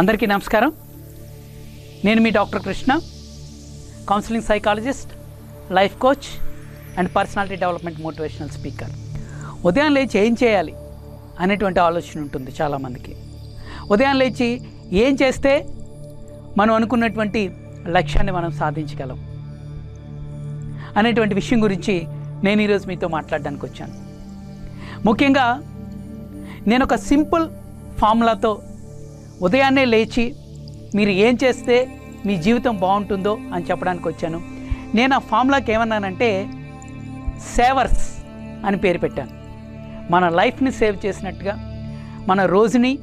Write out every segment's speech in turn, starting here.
అందరికీ నమస్కారం. నేను మీ doctor Krishna counselling psychologist life coach and personality development motivational speaker ఉదయం లేచి ఏం చేయాలి అనేటువంటి ఆలోచన ఉంటుంది చాలామందికి. ఉదయం లేచి ఏం చేస్తే మనం అనుకున్నటువంటి లక్ష్యాన్ని మనం సాధించగలం అనేటువంటి విషయం గురించి నేను ఈరోజు మీతో మాట్లాడడానికి వచ్చాను. ముఖ్యంగా నేను ఒక సింపుల్ ఫార్ములాతో ఉదయాన్నే లేచి మీరు ఏం చేస్తే మీ జీవితం బాగుంటుందో అని చెప్పడానికి వచ్చాను. నేను ఆ ఫామ్లాకి ఏమన్నానంటే సేవర్స్ అని పేరు పెట్టాను. మన లైఫ్ని సేవ్ చేసినట్టుగా మన రోజుని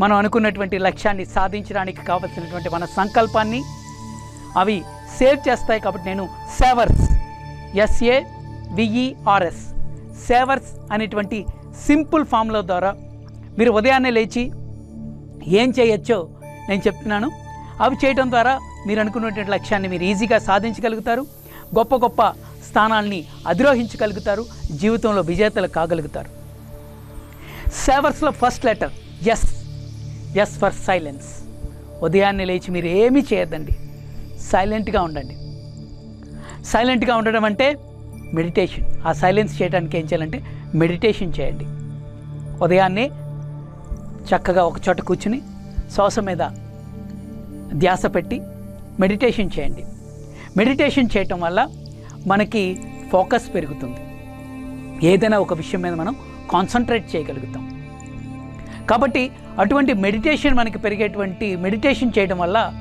మనం అనుకున్నటువంటి లక్ష్యాన్ని సాధించడానికి కావలసినటువంటి మన సంకల్పాన్ని అవి సేవ్ చేస్తాయి కాబట్టి నేను savers S A V E R S savers అనేటువంటి సింపుల్ ఫామ్లో ద్వారా మీరు ఉదయాన్నే లేచి ఏం చేయొచ్చో నేను చెప్తున్నాను. అవి చేయడం ద్వారా మీరు అనుకున్నటువంటి లక్ష్యాన్ని మీరు ఈజీగా సాధించగలుగుతారు. గొప్ప గొప్ప స్థానాల్ని అధిరోహించగలుగుతారు. జీవితంలో విజేతలు కాగలుగుతారు. సేవర్స్లో first letter S S for silence ఉదయాన్నే లేచి మీరు ఏమీ చేయొద్దండి. సైలెంట్గా ఉండండి. సైలెంట్గా ఉండడం అంటే మెడిటేషన్ ఆ సైలెన్స్ చేయడానికి ఏం చేయాలంటే మెడిటేషన్ చేయండి. ఉదయాన్నే చక్కగా ఒక చోట కూర్చుని శ్వాస మీద ధ్యాస పెట్టి మెడిటేషన్ చేయండి. మెడిటేషన్ చేయటం వల్ల మనకి ఫోకస్ పెరుగుతుంది. ఏదైనా ఒక విషయం మీద మనం కాన్సన్ట్రేట్ చేయగలుగుతాం. కాబట్టి అటువంటి మెడిటేషన్ మనకి పెరిగేటువంటి మెడిటేషన్ చేయడం వల్ల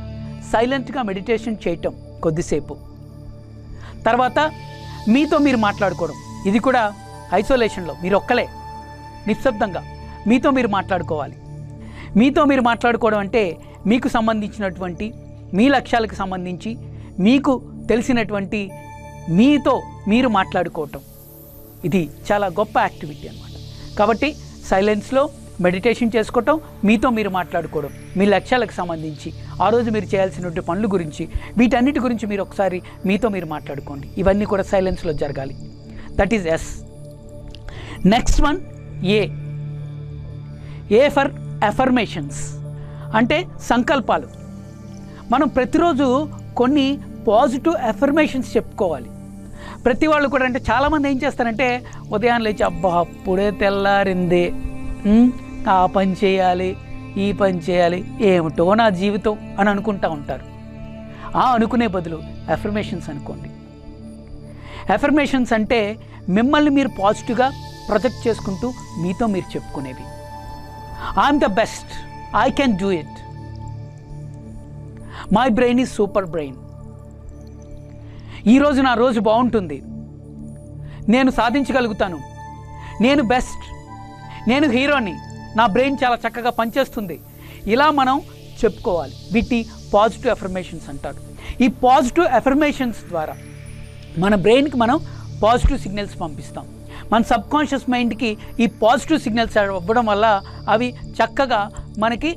సైలెంట్గా మెడిటేషన్ చేయటం కొద్దిసేపు. తర్వాత మీతో మీరు మాట్లాడుకోవడం. ఇది కూడా ఐసోలేషన్లో. మీరు ఒక్కలే నిశ్శబ్దంగా. మీతో మీరు మాట్లాడుకోవాలి. మీతో మీరు మాట్లాడుకోవడం అంటే మీకు సంబంధించినటువంటి మీ లక్ష్యాలకు సంబంధించి మీకు తెలిసినటువంటి మీతో మీరు మాట్లాడుకోవటం. ఇది చాలా గొప్ప యాక్టివిటీ అనమాట కాబట్టి సైలెన్స్లో మెడిటేషన్ చేసుకోవటం మీతో మీరు మాట్లాడుకోవడం మీ లక్ష్యాలకు సంబంధించి ఆ రోజు మీరు చేయాల్సినటువంటి పనుల గురించి వీటన్నిటి గురించి మీరు ఒకసారి మీతో మీరు మాట్లాడుకోండి. ఇవన్నీ కూడా సైలెన్స్లో జరగాలి. That is S. Next one A. A for affirmations అంటే సంకల్పాలు. మనం ప్రతిరోజు కొన్ని పాజిటివ్ ఎఫర్మేషన్స్ చెప్పుకోవాలి. ప్రతి వాళ్ళు కూడా అంటే చాలామంది ఏం చేస్తారంటే ఉదయాన్నే లేచి అబ్బా అప్పుడే తెల్లారింది. ఆ పని చేయాలి ఈ పని చేయాలి ఏమిటో నా జీవితం అని అనుకుంటా ఉంటారు. ఆ అనుకునే బదులు ఎఫర్మేషన్స్ అనుకోండి. ఎఫర్మేషన్స్ అంటే మిమ్మల్ని మీరు పాజిటివ్గా ప్రొజెక్ట్ చేసుకుంటూ మీతో మీరు చెప్పుకునేవి I'm the best I can do it my brain is super brain ఈరోజు నా రోజు బాగుంటుంది. నేను సాధించగలుగుతాను. నేను బెస్ట్ నేను హీరోని. నా బ్రెయిన్ చాలా చక్కగా పనిచేస్తుంది. ఇలా మనం చెప్పుకోవాలి. వీటి పాజిటివ్ ఎఫర్మేషన్స్ అంటారు. ఈ పాజిటివ్ ఎఫర్మేషన్స్ ద్వారా మన బ్రెయిన్కి మనం పాజిటివ్ సిగ్నల్స్ పంపిస్తాం. మన సబ్ కాన్షియస్ మైండ్కి ఈ పాజిటివ్ సిగ్నల్స్ ఇవ్వడం వల్ల అవి చక్కగా మనకి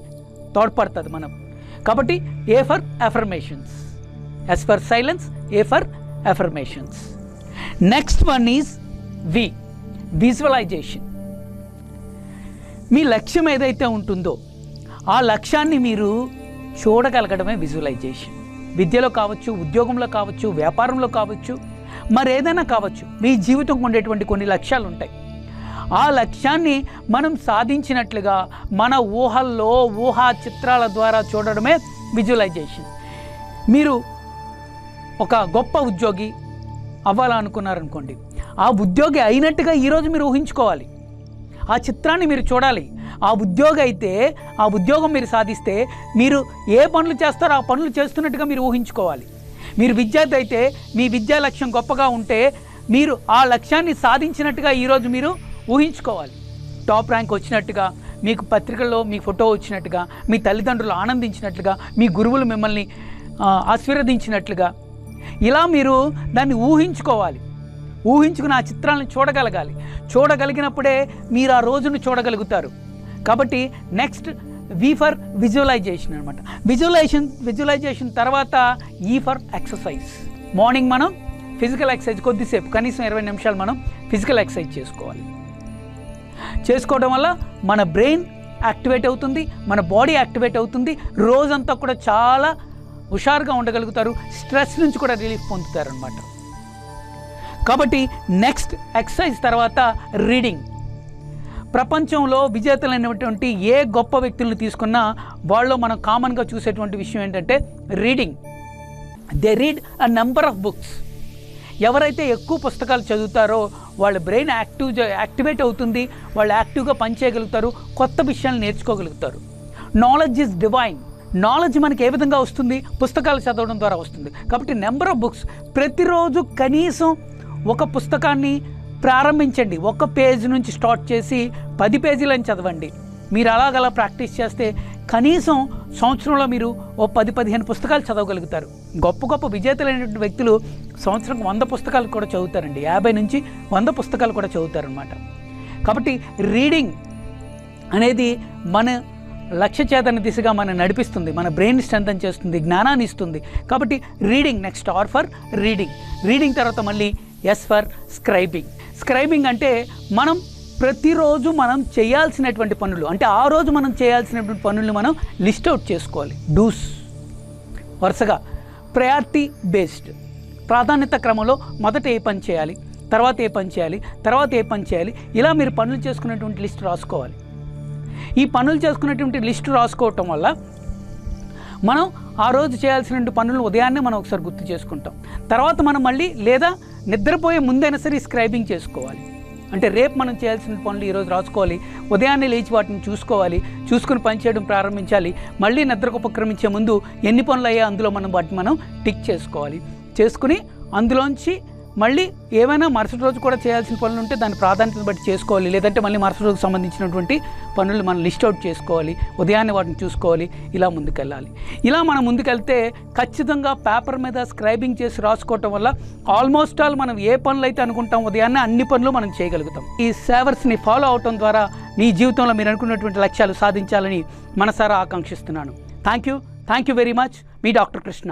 తోడ్పడుతుంది మనం. కాబట్టి A for affirmations S for silence A for affirmations next one is V visualisation మీ లక్ష్యం ఏదైతే ఉంటుందో ఆ లక్ష్యాన్ని మీరు చూడగలగడమే విజువలైజేషన్ విద్యలో కావచ్చు ఉద్యోగంలో కావచ్చు వ్యాపారంలో కావచ్చు మరేదైనా కావచ్చు మీ జీవితం ఉండేటువంటి కొన్ని లక్ష్యాలు ఉంటాయి. ఆ లక్ష్యాన్ని మనం సాధించినట్లుగా మన ఊహల్లో ఊహా చిత్రాల ద్వారా చూడడమే విజువలైజేషన్. మీరు ఒక గొప్ప ఉద్యోగి అవ్వాలనుకున్నారనుకోండి ఆ ఉద్యోగి అయినట్టుగా ఈరోజు మీరు ఊహించుకోవాలి. ఆ చిత్రాన్ని మీరు చూడాలి. ఆ ఉద్యోగం అయితే ఆ ఉద్యోగం మీరు సాధిస్తే మీరు ఏ పనులు చేస్తారో ఆ పనులు చేస్తున్నట్టుగా మీరు ఊహించుకోవాలి. మీరు విద్యార్థి అయితే మీ విద్యా లక్ష్యం గొప్పగా ఉంటే మీరు ఆ లక్ష్యాన్ని సాధించినట్టుగా ఈరోజు మీరు ఊహించుకోవాలి. టాప్ ర్యాంక్ వచ్చినట్టుగా మీకు పత్రికల్లో మీ ఫోటో వచ్చినట్టుగా మీ తల్లిదండ్రులు ఆనందించినట్లుగా మీ గురువులు మిమ్మల్ని ఆశీర్వదించినట్లుగా ఇలా మీరు దాన్ని ఊహించుకోవాలి. ఊహించుకుని ఆ చిత్రాలను చూడగలగాలి. చూడగలిగినప్పుడే మీరు ఆ రోజును చూడగలుగుతారు. కాబట్టి నెక్స్ట్ వి ఫర్ విజువలైజేషన్ అనమాట విజువలైజేషన్ విజువలైజేషన్ తర్వాత ఈ ఫర్ ఎక్సర్సైజ్ మార్నింగ్ మనం ఫిజికల్ ఎక్సర్సైజ్ కొద్దిసేపు కనీసం ఇరవై నిమిషాలు మనం ఫిజికల్ ఎక్సర్సైజ్ చేసుకోవాలి. చేసుకోవడం వల్ల మన బ్రెయిన్ యాక్టివేట్ అవుతుంది మన బాడీ యాక్టివేట్ అవుతుంది రోజంతా కూడా చాలా హుషారుగా ఉండగలుగుతారు స్ట్రెస్ నుంచి కూడా రిలీఫ్ పొందుతారు అనమాట కాబట్టి నెక్స్ట్ ఎక్సర్సైజ్ తర్వాత రీడింగ్ ప్రపంచంలో విజేతలైనటువంటి ఏ గొప్ప వ్యక్తులను తీసుకున్నా వాళ్ళు మనం కామన్గా చూసేటువంటి విషయం ఏంటంటే reading. They read a number of books ఎవరైతే ఎక్కువ పుస్తకాలు చదువుతారో వాళ్ళ బ్రెయిన్ యాక్టివ్ యాక్టివేట్ అవుతుంది వాళ్ళు యాక్టివ్గా పనిచేయగలుగుతారు కొత్త విషయాలు నేర్చుకోగలుగుతారు. నాలెడ్జ్ ఇస్ డివైన్ నాలెడ్జ్ మనకి ఏ విధంగా వస్తుంది? పుస్తకాలు చదవడం ద్వారా వస్తుంది. కాబట్టి నెంబర్ ఆఫ్ బుక్స్ ప్రతిరోజు కనీసం ఒక పుస్తకాన్ని ప్రారంభించండి. ఒక పేజ్ నుంచి స్టార్ట్ చేసి పది పేజీలను చదవండి. మీరు అలాగలా ప్రాక్టీస్ చేస్తే కనీసం సంవత్సరంలో మీరు ఓ పది పదిహేను పుస్తకాలు చదవగలుగుతారు. గొప్ప గొప్ప విజేతలైనటువంటి వ్యక్తులు సంవత్సరం వంద పుస్తకాలు కూడా చదువుతారండి. యాభై నుంచి వంద పుస్తకాలు కూడా చదువుతారనమాట కాబట్టి రీడింగ్ అనేది మన లక్ష్య చేతన దిశగా మనం నడిపిస్తుంది. మన బ్రెయిన్ స్ట్రెంథన్ చేస్తుంది జ్ఞానాన్ని ఇస్తుంది. కాబట్టి reading next R for reading. Reading తర్వాత మళ్ళీ ఎస్ ఫర్ స్క్రైబింగ్. స్క్రైబింగ్ అంటే మనం ప్రతిరోజు మనం చేయాల్సినటువంటి పనులు అంటే ఆ రోజు మనం చేయాల్సినటువంటి పనులు మనం లిస్ట్ అవుట్ చేసుకోవాలి. డూస్ వరుసగా ప్రయారిటీ బేస్డ్ ప్రాధాన్యత క్రమంలో మొదట ఏ పని చేయాలి తర్వాత ఏ పని చేయాలి తర్వాత ఏ పని చేయాలి ఇలా మీరు పనులు చేసుకునేటువంటి లిస్ట్ రాసుకోవాలి. ఈ పనులు చేసుకునేటువంటి లిస్ట్ రాసుకోవటం వల్ల మనం ఆ రోజు చేయాల్సినటువంటి పనులు ఉదయాన్నే మనం ఒకసారి గుర్తు చేసుకుంటాం. తర్వాత మనం మళ్ళీ లేదా నిద్రపోయే ముందైనా సరే స్క్రైబింగ్ చేసుకోవాలి. అంటే రేపు మనం చేయాల్సిన పనులు ఈరోజు రాసుకోవాలి. ఉదయాన్నే లేచి వాటిని చూసుకోవాలి. చూసుకుని పనిచేయడం ప్రారంభించాలి. మళ్ళీ నిద్రకు ఉపక్రమించే ముందు ఎన్ని పనులు అయ్యా అందులో మనం వాటిని మనం టిక్ చేసుకోవాలి. చేసుకుని అందులోంచి మళ్ళీ ఏమైనా మరుసటి రోజు కూడా చేయాల్సిన పనులు ఉంటే దాని ప్రాధాన్యతను బట్టి చేసుకోవాలి. లేదంటే మళ్ళీ మరుసటి రోజుకు సంబంధించినటువంటి పనులు మనం లిస్ట్ అవుట్ చేసుకోవాలి. ఉదయాన్నే వాటిని చూసుకోవాలి. ఇలా ముందుకెళ్ళాలి. ఇలా మనం ముందుకెళ్తే ఖచ్చితంగా పేపర్ మీద స్క్రైబింగ్ చేసి రాసుకోవటం వల్ల ఆల్మోస్ట్ ఆల్ మనం ఏ పనులు అయితే అనుకుంటాం ఉదయాన్నే అన్ని పనులు మనం చేయగలుగుతాం. ఈ సేవర్స్ని ఫాలో అవటం ద్వారా మీ జీవితంలో మీరు అనుకున్నటువంటి లక్ష్యాలు సాధించాలని మనసారా ఆకాంక్షిస్తున్నాను. Thank you thank you very much. Me doctor Krishna.